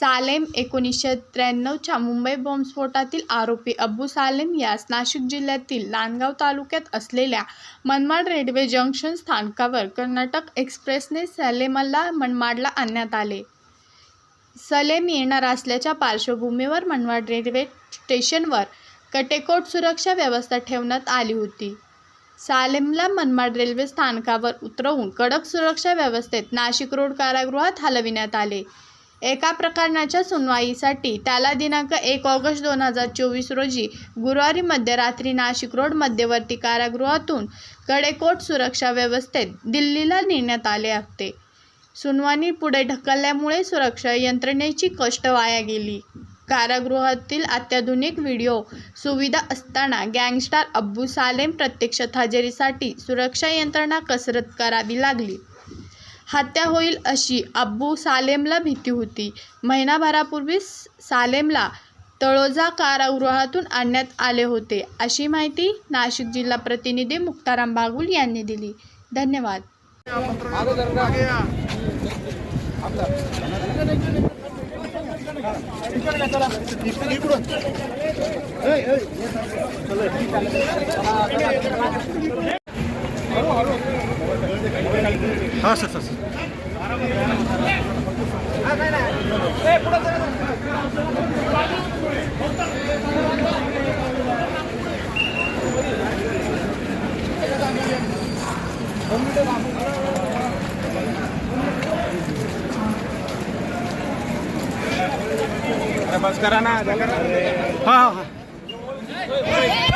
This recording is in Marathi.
सालेम एकोणीसशे त्र्याण्णवच्या मुंबई बॉम्बस्फोटातील आरोपी अब्बू सालेम यास नाशिक जिल्ह्यातील नांदगाव तालुक्यात असलेल्या मनमाड रेल्वे जंक्शन स्थानकावर कर्नाटक एक्सप्रेसने सलेमला मनमाडला आणण्यात आले. सलेम येणार असल्याच्या पार्श्वभूमीवर मनमाड रेल्वे स्टेशनवर कटेकोट सुरक्षा व्यवस्था ठेवण्यात आली होती. सालेमला मनमाड रेल्वे स्थानकावर उतरवून कडक सुरक्षा व्यवस्थेत नाशिक रोड कारागृहात हलविण्यात आले. एका प्रकरणाच्या सुनवाईसाठी त्याला दिनांक एक ऑगस्ट दोन हजार चोवीस रोजी गुरुवारी मध्यरात्री नाशिक रोड मध्यवर्ती कारागृहातून कडेकोट सुरक्षा व्यवस्थेत दिल्लीला नेण्यात आले होते सुनवाणी पुढे ढकलल्यामुळे सुरक्षा यंत्रणेची कष्ट वाया गेली. कारागृहातील अत्याधुनिक व्हिडिओ सुविधा असताना गँगस्टार अब्बू सालेम प्रत्यक्षात हजेरीसाठी सुरक्षा यंत्रणा कसरत करावी लागली. हत्या होईल अशी अब्बू सालेमला भीती होती. महिनाभरापूर्वी सालेमला तळोजा कारागृहातून आणण्यात आले होते. अशी माहिती नाशिक जिल्हा प्रतिनिधी मुक्ताराम बागुल यांनी दिली. धन्यवाद. ಹಾಂ ಸರ್ ಸರ್ ಬಸ್ ಕರ ಹಾಂ ಹಾಂ ಹಾಂ